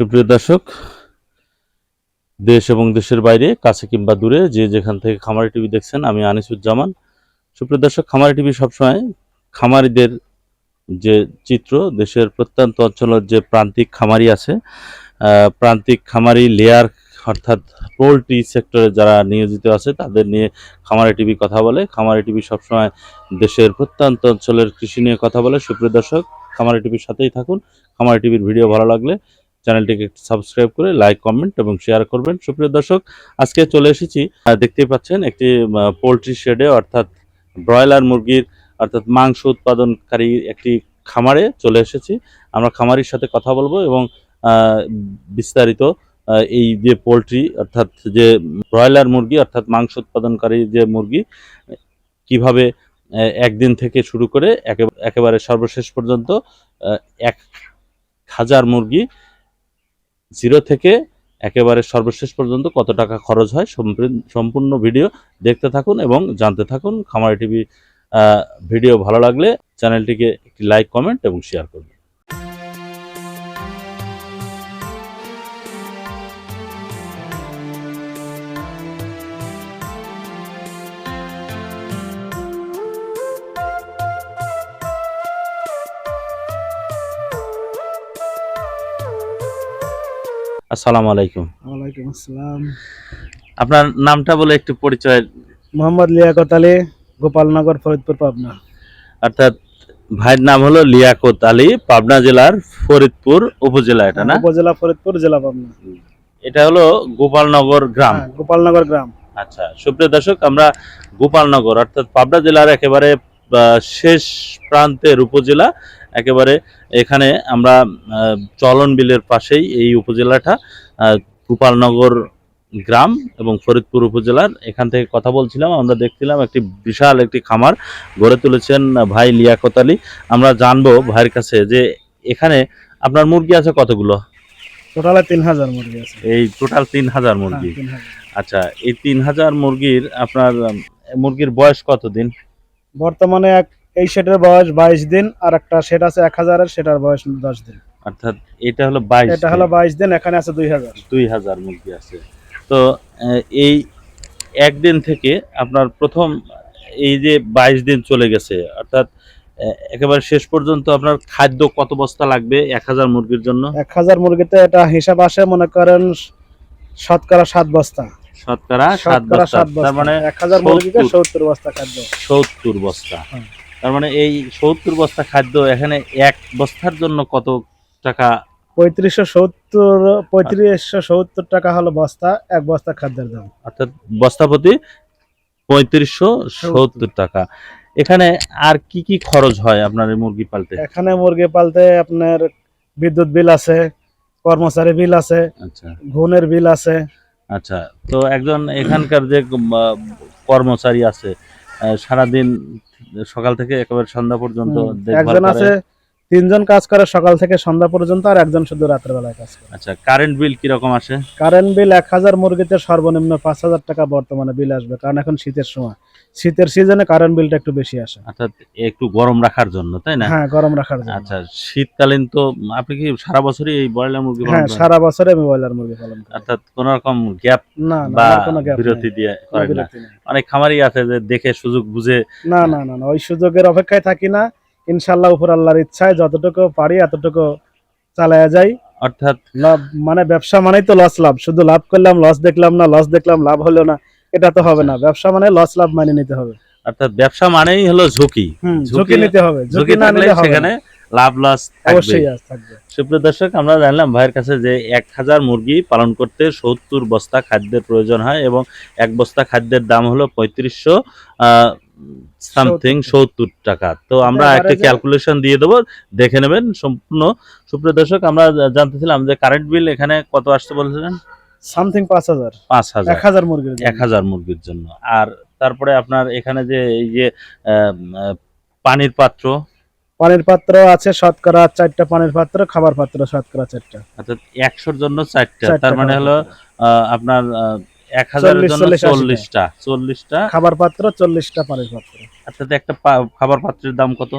সুপ্রিয় দর্শক, দেশ এবং দেশের বাইরে, কাছে কিংবা দূরে, যে যেখান থেকে খামারি টিভি দেখছেন, আমি আনিসুজ্জামান। সুপ্রিয় দর্শক, খামারি টিভি সবসময় খামারিদের যে চিত্র, দেশের প্রত্যন্ত অঞ্চলের যে প্রান্তিক খামারি আছে প্রান্তিক খামারি লেয়ার অর্থাৎ পোলট্রি সেক্টরে যারা নিয়োজিত আছে, তাদের নিয়ে খামারি টিভি কথা বলে। খামারি টিভি সবসময় দেশের প্রত্যন্ত অঞ্চলের কৃষি নিয়ে কথা বলে। সুপ্রিয় দর্শক, খামারি টিভির সাথেই থাকুন। খামারি টিভির ভিডিও ভালো লাগলে চ্যানেলটিকে সাবস্ক্রাইব করে লাইক কমেন্ট এবং শেয়ার করবেন। সুপ্রিয় দর্শক, আজকে চলে এসেছি দেখতেই পাচ্ছেন একটি পোলট্রি শেডে অর্থাৎ ব্রয়লার মুরগির, অর্থাৎ মাংস উৎপাদনকারী একটি খামারে চলে এসেছি। আমরা খামারির সাথে কথা বলব এবং বিস্তারিত এই যে পোলট্রি অর্থাৎ যে ব্রয়লার মুরগি, অর্থাৎ মাংস উৎপাদনকারী যে মুরগি, কীভাবে একদিন থেকে শুরু করে একেবারে সর্বশেষ পর্যন্ত এক হাজার মুরগি জিরো থেকে একেবারে সর্বশেষ পর্যন্ত কত টাকা খরচ হয় সম্পূর্ণ- ভিডিও দেখতে থাকুন এবং জানতে থাকুন খামারি টিভি ভিডিও ভালো লাগলে চ্যানেলটিকে একটি লাইক, কমেন্ট এবং শেয়ার করবেন। আসসালামু আলাইকুম। ওয়ালাইকুম আসসালাম। আপনার নামটা বলে একটু পরিচয়। মোহাম্মদ লিয়াকত আলী গোপালনগর ফরিদপুর পাবনা। অর্থাৎ ভাইয়ের নাম হলো লিয়াকত আলী পাবনা জেলার ফরিদপুর উপজেলা এটা না? উপজেলা ফরিদপুর জেলা পাবনা। এটা হলো গোপালনগর গ্রাম। হ্যাঁ, গোপালনগর গ্রাম। আচ্ছা সুপ্রিয় দর্শক আমরা গোপালনগর অর্থাৎ পাবনা জেলার একেবারে শেষ প্রান্তের উপজেলা একেবারে এখানে আমরা চলন বিলের পাশেই এই উপজেলাটা গোপালনগর গ্রাম এবং ফরিদপুর উপজেলার। এখান থেকে কথা বলছিলাম আমরা দেখছিলাম একটি বিশাল একটি খামার গড়ে তুলেছেন ভাই লিয়াকত আলী। আমরা জানব ভাইয়ের কাছে যে এখানে আপনার মুরগি আছে কতগুলো? টোটালে তিন হাজার মুরগি আছে। এই টোটাল তিন হাজার হ্যাঁ, মুরগি। আচ্ছা এই তিন হাজার মুরগির আপনার মুরগির বয়স কতদিন? বর্তমানে এক এই সেটের বয়স বাইশ দিন আর একটা সেট আছে এক হাজারের সেটার বয়স দশ দিন। অর্থাৎ এটা হলো বাইশ এটা হলো বাইশ দিন এখানে আছে দুই হাজার। দুই হাজার মুরগি আছে। তো এই একদিন থেকে আপনার প্রথম এই যে বাইশ দিন চলে গেছে অর্থাৎ একেবারে শেষ পর্যন্ত আপনার খাদ্য কত বস্তা লাগবে এক হাজার মুরগির জন্য? এক হাজার মুরগিতে এটা হিসাব আসে মনে করেন শতকরা সাত বস্তা। শতকরা সাত বস্তা সাত বস্তা তার মানে এক হাজার মুরগিকে সত্তর। সত্তর বস্তা খাদ্য। সত্তর বস্তা। হ্যাঁ। তার মানে এই সত্তর বস্তা খাদ্য এখানে এক বস্তার জন্য কত টাকা? পঁয়ত্রিশশো সত্তর পঁয়ত্রিশশো সত্তর টাকা হলো বস্তা এক বস্তা খাদ্যের দাম। অর্থাৎ বস্তাপতি পঁয়ত্রিশশো সত্তর টাকা। এখানে আর কি কি খরচ হয় আপনার মুরগি পালতে? এখানে মুরগি পালতে আপনার বিদ্যুৎ বিল আছে কর্মচারী বিল আছে আচ্ছা। ঘুনের বিল আছে। আচ্ছা তো একজন এখানকার যে কর্মচারী আছে সারাদিন সকাল থেকে একেবারে সন্ধ্যা পর্যন্ত একজন আছে তিনজন কাজ করে সকাল থেকে সন্ধ্যা পর্যন্ত আর একজন শুধু রাতের বেলায় কাজ করে। আচ্ছা কারেন্ট বিল কীরকম আসে? কারেন্ট বিল এক হাজার মুরগিতে সর্বনিম্ন পাঁচ হাজার টাকা বর্তমানে বিল আসবে কারণ এখন শীতের সময়। শীতের সিজনে কারেন্ট বিলটা একটু বেশি আসে। অর্থাৎ একটু গরম রাখার জন্য তাই না? হ্যাঁ গরম রাখার জন্য। আচ্ছা শীতকালীন তো আপনি কি সারা বছরই এই ব্রয়লার মুরগি পালন হ্যাঁ সারা বছরে আমি ব্রয়লার মুরগি পালন করি। অর্থাৎ কোন রকম গ্যাপ না না বা কোনো গ্যাপ বিরতি দিয়ে করেন না। অনেক খামারই আছে যে দেখে সুযোগ বুঝে না না না ওই সুযোগের অপেক্ষায় থাকি না। ইনশাল্লাহ উপর আল্লাহর ইচ্ছায় যতটুকু পারি এতটুকু চালায়া যাই। অর্থাৎ লাভ মানে ব্যবসা মানেই তো লস লাভ। শুধু লাভ করলাম লস দেখলাম না লস দেখলাম লাভ হলো না। এটা তো হবে না। ব্যবসা মানে লস লাভ মানে নিতে হবে। অর্থাৎ ব্যবসা মানেই হলো ঝুঁকি। ঝুঁকি- নিতে হবে। ঝুঁকি না থাকলে নিলে সেখানে লাভ লস থাকবে অবশ্যই থাকবে। সুপ্রিয় দর্শক আমরা জানলাম ভাইয়ের কাছে যে এক হাজার মুরগি পালন করতে সত্তর বস্তা খাদ্যের প্রয়োজন হয় এবং এক বস্তা খাদ্যের দাম হলো পঁয়ত্রিশশো সামথিং সত্তর। টাকা। তো আমরা একটা ক্যালকুলেশন দিয়ে দেবো দেখে নেবেন সম্পূর্ণ। সুপ্রিয় দর্শক আমরা জানতেছিলাম যে কারেন্ট বিল এখানে কত আসতে বলছিলেন? সামথিং পাঁচ হাজার। পাঁচ হাজার। এক হাজার মুরগির জন্য। এক হাজার মুরগির জন্য। আর তারপরে আপনার এখানে যে এই যে পানির পাত্র। পানির পাত্র আছে শতকরা চারটা পানির পাত্র খাবার পাত্র শতকরা চারটা। অর্থাৎ একশোর জন্য চারটা। তার মানে হলো আপনার এক হাজারের জন্য চল্লিশটা চল্লিশটা। খাবার পাত্র চল্লিশটা পানির পাত্র। অর্থাৎ একটা খাবার পাত্রের দাম কত?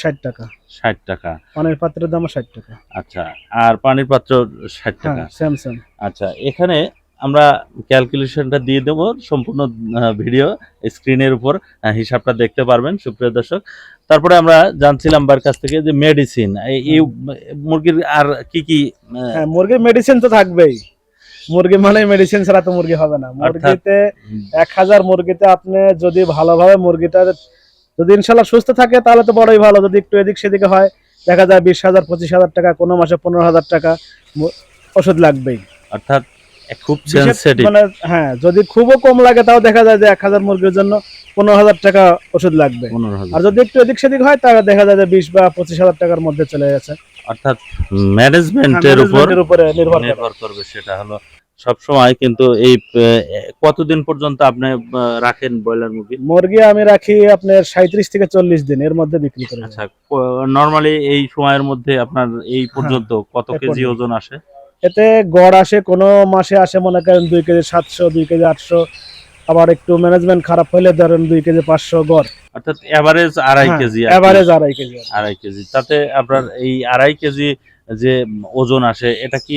ষাট টাকা। ষাট টাকা। পানির পাত্রের দাম ষাট টাকা। আচ্ছা আর পানির পাত্র ষাট হ্যাঁ টাকা সেম আচ্ছা এখানে আমরা ক্যালকুলেশনটা দিয়ে দেব সম্পূর্ণ ভিডিও স্ক্রিনের উপর। হিসাবটা দেখতে পারবেন সুপ্রিয় দর্শক। তারপরে আমরা জানছিলাম বার কাছ থেকে যে মেডিসিন এই মুরগির আর কি কি হ্যাঁ মুরগির মেডিসিন তো থাকবেই। মুরগি মানে মেডিসিন ছাড়া তো মুরগি হবে না। মুরগিতে এক হাজার মুরগিতে আপনি যদি ভালোভাবে মুরগিটা যদি ইনশাল্লাহ সুস্থ থাকে তাহলে তো বড়ই ভালো। যদি একটু এদিক সেদিকে হয় দেখা যায় বিশ হাজার পঁচিশ হাজার টাকা কোনো মাসে পনেরো হাজার টাকা ওষুধ লাগবেই। অর্থাৎ খুব মানে হ্যাঁ যদি খুবও কম লাগে তাও দেখা যায় যে এক হাজার মুরগির জন্য পনেরো হাজার টাকা ওষুধ লাগবে। আর যদি একটু এদিক সেদিক হয় তাহলে দেখা যায় যে বিশ বা পঁচিশ হাজার টাকার মধ্যে চলে গেছে। অর্থাৎ ম্যানেজমেন্টের উপর উপরে নির্ভর নির্ভর করবে সেটা হলো সব সময় কিন্তু এই কতদিন পর্যন্ত আপনি রাখেন ব্রয়লার মুরগি? মুরগি আমি রাখি আপনার সাঁত্রিশ থেকে চল্লিশ দিন এর মধ্যে বিক্রি করি আচ্ছা নরমালি এই সময়ের মধ্যে আপনার এই পর্যন্ত কত কেজি ওজন আসে? এতে গড় আসে কোনো মাসে আসে মনে করেন দুই কেজি সাতশো দুই কেজি আটশো। আবার একটু ম্যানেজমেন্ট খারাপ হলে ধরেন দুই কেজি পাঁচশো গড়। অর্থাৎ এভারেজ আড়াই কেজি এভারেজ আড়াই কেজি। আড়াই কেজি। তাতে আপনার এই আড়াই কেজি যে ওজন আসে এটা কি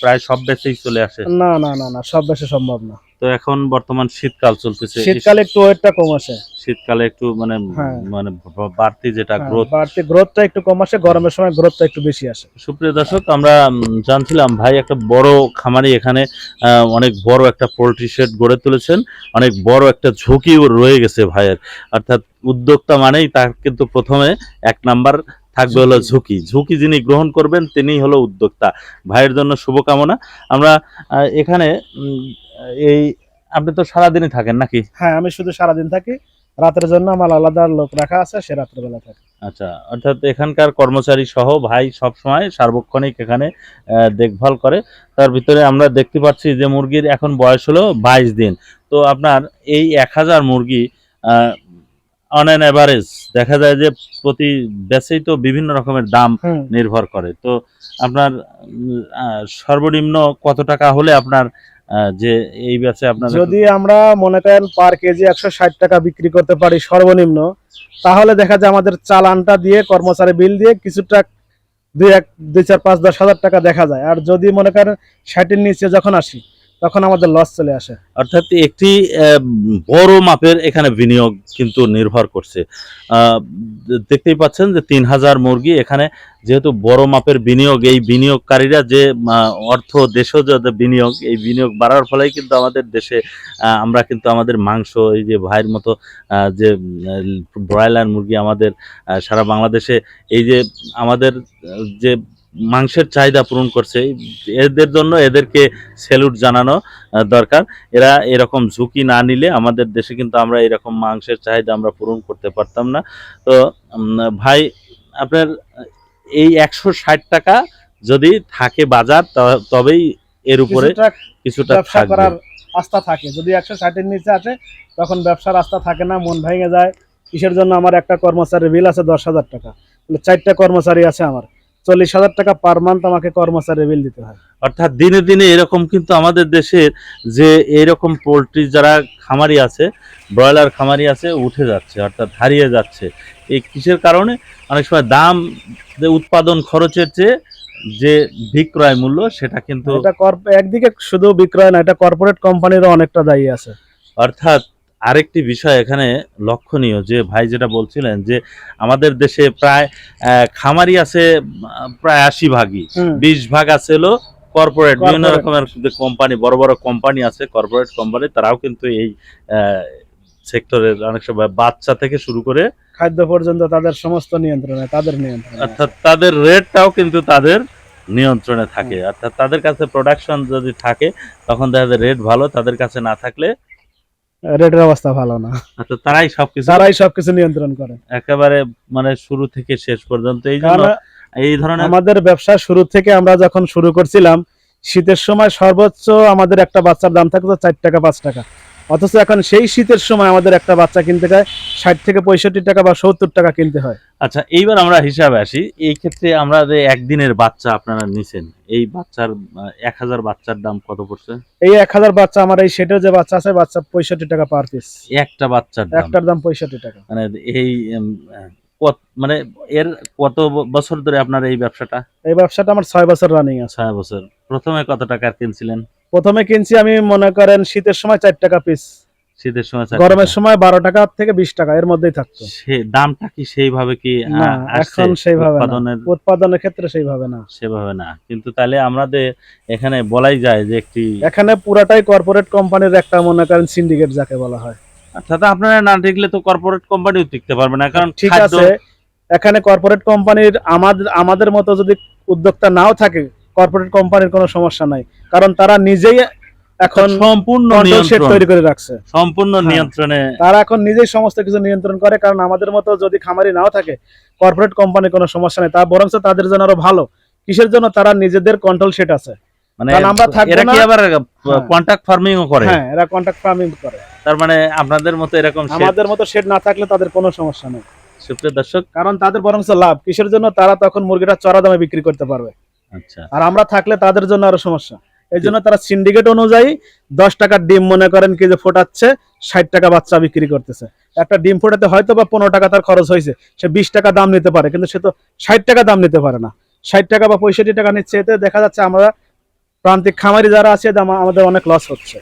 প্রায় সব বেচেই চলে আসে? না না না না সব বেশি সম্ভব না। তো এখন বর্তমান শীতকাল চলতেছে। শীতকালে একটু ওয়েটটা কম আসে। শীতকালে একটু মানে হ্যাঁ। মানে বাড়তি যেটা হ্যাঁ, গ্রোথ বাড়তি গ্রোথটা একটু কম আসে গরমের সময় গ্রোথটা একটু বেশি আসে। সুপ্রিয় দর্শক আমরা জানছিলাম ভাই একটা বড় খামারি এখানে অনেক বড় একটা পোল্ট্রি শেড গড়ে তুলেছেন। অনেক বড় একটা ঝুঁকিও রয়ে গেছে ভাইয়ের। অর্থাৎ উদ্যোক্তা মানেই তার কিন্তু প্রথমে এক নাম্বার থাকবে হলো ঝুঁকি। ঝুঁকি। যিনি গ্রহণ করবেন তিনিই হলো উদ্যোক্তা। ভাইয়ের জন্য শুভকামনা। আমরা এখানে এই আপনি তো সারাদিনই থাকেন নাকি? হ্যাঁ আমি শুধু সারাদিন থাকি। রাতের জন্য আমার আলাদা লোক রাখা আছে সে রাত্রেবেলা থাকে। আচ্ছা অর্থাৎ এখানকার কর্মচারী সহ ভাই সব সময় সার্বক্ষণিক এখানে দেখভাল করে। তার ভিতরে আমরা দেখতে পাচ্ছি যে মুরগির এখন বয়স হলো বাইশ দিন। তো আপনার এই এক হাজার মুরগি অন অ্যান অ্যাভারেজ দেখা যায় যে প্রতি ব্যাচেই তো বিভিন্ন রকমের দাম নির্ভর করে। তো আপনার সর্বনিম্ন কত টাকা হলে আপনার যে এই ব্যাচে আপনার যদি আমরা মনে করেন পার কেজি একশো ষাট টাকা বিক্রি করতে পারি সর্বনিম্ন তাহলে দেখা যায় আমাদের চালানটা দিয়ে কর্মচারী বিল দিয়ে কিছুটা দুই এক দুই চার পাঁচ দশ হাজার টাকা দেখা যায়। আর যদি মনে করেন ষাটের নিচে যখন আসি তখন আমাদের লস চলে আসে। অর্থাৎ একটি বড় মাপের এখানে বিনিয়োগ কিন্তু নির্ভর করছে। দেখতেই পাচ্ছেন যে তিন হাজার মুরগি এখানে যেহেতু বড় মাপের বিনিয়োগ, এই বিনিয়োগকারীরা যে অর্থ দেশজ বিনিয়োগ, এই বিনিয়োগ বাড়ার ফলেই কিন্তু আমাদের দেশে আমরা কিন্তু আমাদের মাংস, এই যে ভাইয়ের মতো যে ব্রয়লার মুরগি আমাদের সারা বাংলাদেশে, এই যে আমাদের যে মাংসের চাহিদা পূরণ করছে। এদের জন্য এদেরকে স্যালুট জানানো দরকার। এরা এরকম ঝুঁকি না নিলে আমাদের দেশে কিন্তু আমরা এরকম মাংসের চাহিদা আমরা পূরণ করতে পারতাম না। তো ভাই আপনার এই একশো ষাট টাকা যদি থাকে বাজার তবেই এর উপরে কিছুটা করার আস্থা থাকে। যদি একশো ষাটের নিচে আসে তখন ব্যবসার আস্থা থাকে না মন ভেঙে যায়। কিসের জন্য আমার একটা কর্মচারীর বিল আছে দশ হাজার টাকা। চারটা কর্মচারী আছে আমার। চল্লিশ হাজার টাকা পার মান্থ আমাকে কর্মচারীর বিল দিতে হয়। অর্থাৎ দিনে দিনে এরকম কিন্তু আমাদের দেশের যে এরকম পোলট্রি যারা খামারি আছে ব্রয়লার খামারি আছে উঠে যাচ্ছে অর্থাৎ হারিয়ে যাচ্ছে। এই কিসের কারণে? অনেক সময় দাম যে উৎপাদন খরচের চেয়ে যে বিক্রয় মূল্য সেটা কিন্তু এটা একদিকে শুধু বিক্রয় না এটা কর্পোরেট কোম্পানিরও অনেকটা দায়ী আছে। অর্থাৎ আরেকটি বিষয় এখানে লক্ষণীয় যে ভাই যেটা বলছিলেন যে আমাদের দেশে প্রায় খামারি আছে প্রায় আশি ভাগই। বিশ ভাগ আছে হলো কর্পোরেট বিভিন্ন রকমের কোম্পানি বড় বড় কোম্পানি আছে কর্পোরেট কোম্পানি তারাও কিন্তু এই সেক্টরের অনেক সময় বাচ্চা থেকে শুরু করে খাদ্য পর্যন্ত তাদের সমস্ত নিয়ন্ত্রণে তাদের নিয়ন্ত্রণে অর্থাৎ তাদের রেটটাও কিন্তু তাদের নিয়ন্ত্রণে থাকে। অর্থাৎ তাদের কাছে প্রোডাকশন যদি থাকে তখন দেখা যায় রেট ভালো তাদের কাছে না থাকলে রেটের অবস্থা ভালো না। আচ্ছা তারাই সবকিছু তারাই সবকিছু নিয়ন্ত্রণ করে। একেবারে মানে শুরু থেকে শেষ পর্যন্ত। এই জন্য এই ধরনের আমাদের ব্যবসা শুরু থেকে আমরা যখন শুরু করছিলাম শীতের সময় সর্বোচ্চ আমাদের একটা বাচ্চার দাম থাকতো চার টাকা পাঁচ টাকা। অথচ এখন সেই শীতের সময় আমাদের একটা বাচ্চা কিনতে হয় ষাট থেকে পঁয়ষট্টি টাকা বা সত্তর টাকা কিনতে হয়। আচ্ছা এইবার আমরা হিসাবে আসি। এই ক্ষেত্রে আমরা যে একদিনের বাচ্চা আপনারা নিছেন এই বাচ্চার এক হাজার বাচ্চার দাম কত পড়ছে? এই এক হাজার বাচ্চা আমার এই সেটের যে বাচ্চা আছে বাচ্চা পঁয়ষট্টি টাকা পার পিস একটা বাচ্চার একটার দাম পঁয়ষট্টি টাকা। মানে এই কত মানে এর কত বছর ধরে আপনার এই ব্যবসাটা? এই ব্যবসাটা আমার ছয় বছর রানিং আছে। ছয় বছর। প্রথমে কত টাকার কিনছিলেন? প্রথমে কিনছি আমি মনে করেন শীতের সময় চার টাকা পিস শীতের সময় গরমের সময় বারো টাকা থেকে বিশ টাকা এর মধ্যেই থাকতো। দামটা কি সেইভাবে কি? এখন সেইভাবে উৎপাদনের? উৎপাদনের ক্ষেত্রে সেইভাবে না। সেভাবে না। কিন্তু তাহলে আমাদের এখানে বলাই যায় যে একটি এখানে পুরাটাই কর্পোরেট কোম্পানির একটা মনে করেন সিন্ডিকেট যাকে বলা হয়। অর্থাৎ আপনারা না টিকলে তো কর্পোরেট কোম্পানিও টিকতে পারবে না কারণ ঠিক আছে এখানে কর্পোরেট কোম্পানির আমাদের আমাদের মতো যদি উদ্যোক্তা নাও থাকে কর্পোরেট কোম্পানির কোনো সমস্যা নাই। কারণ তারা নিজেই এখন সম্পূর্ণ তৈরি করে রাখছে। সম্পূর্ণ হ্যাঁ। নিয়ন্ত্রণে। তারা এখন নিজেই সমস্ত কিছু নিয়ন্ত্রণ করে কারণ আমাদের মতো যদি খামারি নাও থাকে কর্পোরেট কোম্পানির কোনো সমস্যা নেই। তা বরং তাদের জন্য আরও ভালো। কিসের জন্য? তারা নিজেদের কন্ট্রোল সেট আছে। মানে কারণ আমরা থাকব এরা কি আবার হ্যাঁ। ফার্মিংও করে? হ্যাঁ এরা ফার্মিং করে। তার মানে আপনাদের মতো এরকম আমাদের মতো শেড না থাকলে তাদের কোনো সমস্যা নেই। সুপ্রিয় দর্শক কারণ তাদের বরং লাভ। কিসের জন্য? তারা তখন মুরগিটা চড়া দামে বিক্রি করতে পারবে। আচ্ছা। আর আমরা থাকলে তাদের জন্য আরও সমস্যা। এই জন্য তারা সিন্ডিকেট অনুযায়ী দশ টাকার ডিম মনে করেন কি যে ফোটাচ্ছে, ষাট টাকা বাচ্চা বিক্রি করতেছে। একটা ডিম ফোটাতে হয়তো বা পনেরো টাকা তার খরচ হয়েছে, সে বিশ টাকা দাম নিতে পারে, কিন্তু সে তো ষাট টাকা দাম নিতে পারে না। ষাট টাকা বা পঁয়ষট্টি টাকা নিচ্ছে, এতে দেখা যাচ্ছে আমরা প্রান্তিক খামারি যারা আছে আমাদের অনেক লস হচ্ছে।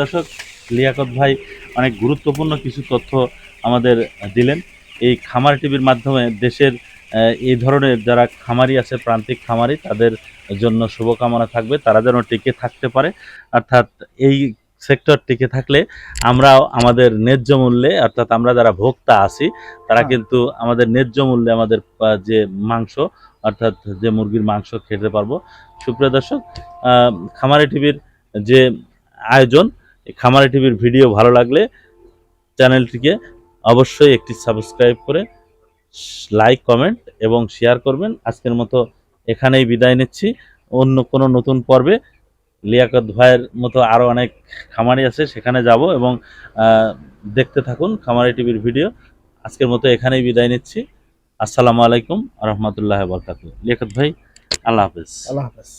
দর্শক, লিয়াকত ভাই অনেক গুরুত্বপূর্ণ কিছু তথ্য আমাদের দিলেন। এই খামার টিভির মাধ্যমে দেশের এই ধরনের যারা খামারি আছে প্রান্তিক খামারি তাদের জন্য শুভকামনা থাকবে। তারা যেন টিকে থাকতে পারে। অর্থাৎ এই সেক্টর টিকে থাকলে আমরাও আমাদের ন্যায্য মূল্যে অর্থাৎ আমরা যারা ভোক্তা আছি তারা হ্যাঁ। কিন্তু আমাদের ন্যায্য মূল্যে আমাদের যে মাংস অর্থাৎ যে মুরগির মাংস খেতে পারব। সুপ্রিয় দর্শক খামারি টিভির যে আয়োজন খামারি টিভির ভিডিও ভালো লাগলে চ্যানেলটিকে অবশ্যই একটি সাবস্ক্রাইব করে লাইক কমেন্ট এবং শেয়ার করবেন। আজকের মতো এখানেই বিদায় নিচ্ছি। অন্য কোনো নতুন পর্বে লিয়াকত ভাইয়ের মতো আরও অনেক খামারি আছে, সেখানে যাব এবং দেখতে থাকুন খামারি টিভির ভিডিও। আজকের মতো এখানেই বিদায় নিচ্ছি। আসসালামু আলাইকুম রহমতুল্লাহ বরকাত লিয়াকত ভাই, আল্লাহ হাফেজ। আল্লাহ হাফেজ।